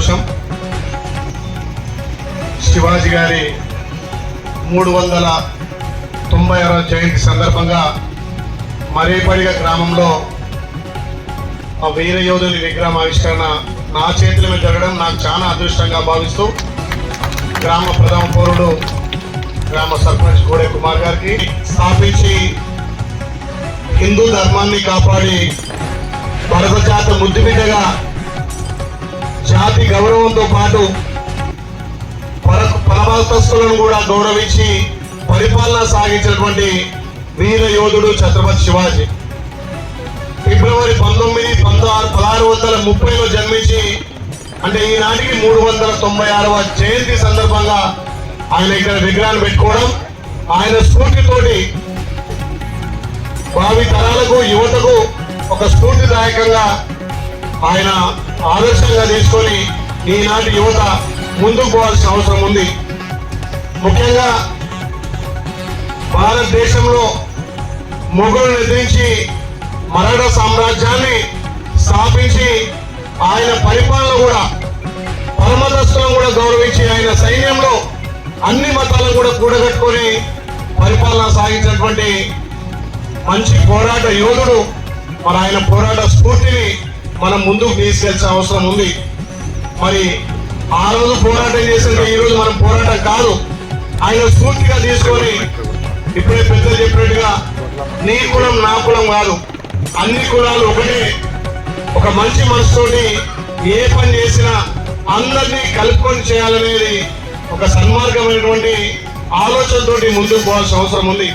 సంతోషం. శివాజీ గారి మూడు వందల తొంభై ఆరవ జయంతి సందర్భంగా మరేపడిగ గ్రామంలో ఆ వీర యోధుని విగ్రహం ఆవిష్కరణ నా చేతుల మీద జరగడం నాకు చాలా అదృష్టంగా భావిస్తూ గ్రామ ప్రథమ పౌరుడు గ్రామ సర్పంచ్ గోడే కుమార్ గారికి స్థాపించి హిందూ ధర్మాన్ని కాపాడి భరత జాత ముద్దుబిడ్డగా జాతి గౌరవంతో పాటు పర పరమతస్తులను కూడా గౌరవించి పరిపాలన సాగించినటువంటి వీర యోధుడు ఛత్రపతి శివాజీ. ఫిబ్రవరి పంతొమ్మిది పంతొమ్మిది పదహారు వందల ముప్పైలో జన్మించి అంటే ఈనాటికి మూడు వందల తొంభై ఆరవ జయంతి సందర్భంగా ఆయన ఇక్కడ విగ్రహాన్ని పెట్టుకోవడం ఆయన స్ఫూర్తితోటి భావి తరాలకు యువతకు ఒక స్ఫూర్తిదాయకంగా ఆయన ఆదర్శంగా తీసుకొని ఈనాటి యువత ముందుకు పోవాల్సిన అవసరం ఉంది. ముఖ్యంగా భారతదేశంలో మొఘలు నిద్రించి మరాఠా సామ్రాజ్యాన్ని స్థాపించి ఆయన పరిపాలన కూడా పరమదస్తులను కూడా గౌరవించి ఆయన సైన్యంలో అన్ని మతాలను కూడా కూడగట్టుకొని పరిపాలన సాగించినటువంటి మంచి పోరాట యోధుడు మరి ఆయన పోరాట స్ఫూర్తిని మనం ముందుకు తీసుకెళ్ళాల్సిన అవసరం ఉంది. మరి ఆ రోజు పోరాటం చేసిన ఈ రోజు మనం పోరాటం కాదు. ఆయన స్ఫూర్తిగా తీసుకొని ఇప్పుడే పెద్దలు చెప్పినట్టుగా నీ కులం నా కులం కాదు. అన్ని కులాలు ఒకటే. ఒక మంచి మనసుతోటి ఏ పని చేసినా అందరినీ కలుపుకొని చేయాలనేది ఒక సన్మార్గమైనటువంటి ఆలోచనతోటి ముందుకు పోవాల్సిన అవసరం ఉంది.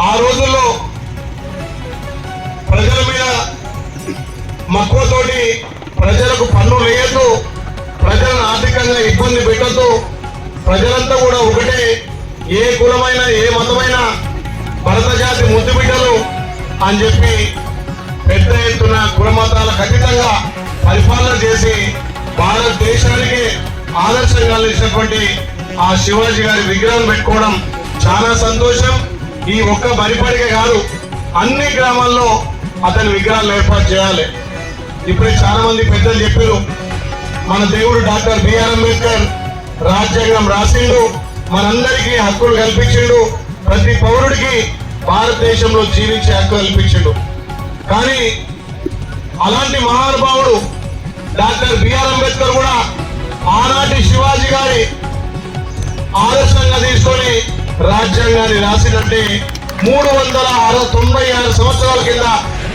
ఆ రోజుల్లో రకంగా ఇబ్బంది పెట్టద్దు. ప్రజలంతా కూడా ఒకటే. ఏ కులమైన ఏ మతమైన భరత జాతి ముద్దు బిడ్డలు అని చెప్పి పెద్ద ఎత్తున కుల మతాలకు ఖచ్చితంగా పరిపాలన చేసి భారతదేశానికి ఆదర్శంగా నిలిచినటువంటి ఆ శివాజీ గారి విగ్రహం పెట్టుకోవడం చాలా సంతోషం. ఈ ఒక్క బరిపడికే కాదు అన్ని గ్రామాల్లో అతని విగ్రహాలు ఏర్పాటు చేయాలి. ఇప్పుడే చాలా మంది పెద్దలు చెప్పారు మన దేవుడు డాక్టర్ బిఆర్ అంబేద్కర్ రాజ్యాంగం రాసిండు మనందరికీ హక్కులు కల్పించిండు ప్రతి పౌరుడికి భారతదేశంలో జీవించే హక్కు కల్పించిండు. కానీ అలాంటి మహానుభావుడు డాక్టర్ బిఆర్ అంబేద్కర్ కూడా ఆనాటి శివాజీ గారి ఆదర్శంగా తీసుకొని రాజ్యాంగాన్ని రాసినట్టే మూడు వందల అరవై తొంభై ఆరు సంవత్సరాల కింద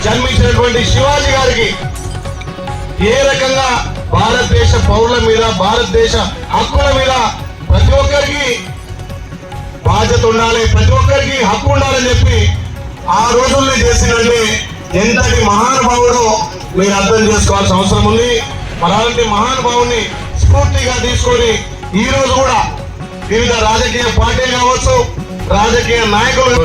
జన్మించినటువంటి శివాజీ గారికి ఏ రకంగా భారతదేశ పౌరుల మీద భారతదేశ హక్కుల మీద ప్రతి ఒక్కరికి బాధ్యత ఉండాలి. ప్రతి ఒక్కరికి హక్కు ఉండాలని చెప్పి ఆ రోజుల్ని చేసినంటే ఎంతటి మహానుభావుడో మీరు అర్థం చేసుకోవాల్సిన అవసరం ఉంది. మరి అలాంటి మహానుభావుని స్ఫూర్తిగా తీసుకొని ఈ రోజు కూడా వివిధ రాజకీయ పార్టీలు కావచ్చు రాజకీయ నాయకులు